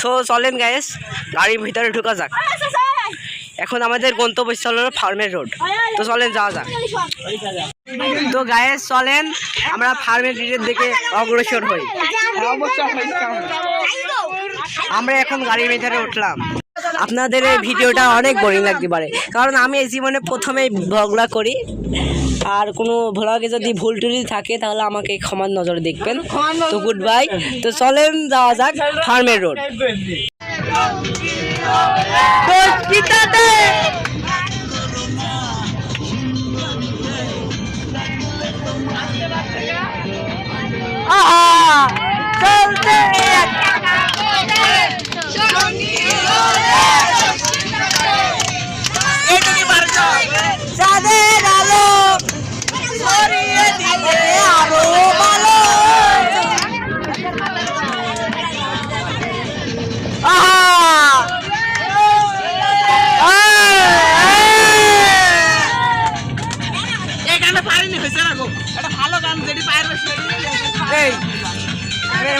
So চলেন guys গাড়ির ভিতরে ঢুকা যাক। এখন আমাদের গন্তব্যস্থল হলো ফার্মের রোড। তো চলেন যাওয়া যাক। তো গায়েস চলেন আমরা ফার্মের রোডের দিকে অগ্রসর হই। আমরা এখন গাড়ির ভিতরে উঠলাম। আপনাদের এই ভিডিওটা অনেক বোরিং লাগতে পারে। কারণ আমি এই জীবনে প্রথমেই ভ্লগলা করি। আর কোনো ভ্লগে যদি ভুল টুলি থাকে, তাহলে আমাকে ক্ষমার নজরে দেখবেন। তো গুড বাই তো চলেন, যাওয়া যাক ফার্মের রোড একটা ভালো গান যেটি পায়ের এই আরে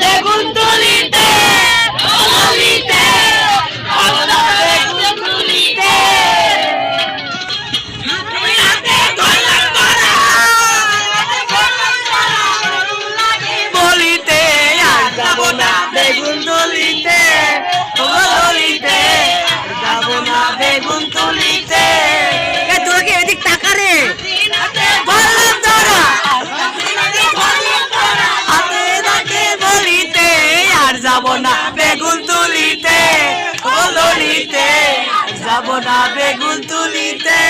দেখুন আমার যাব না বেগুন তুলিতে।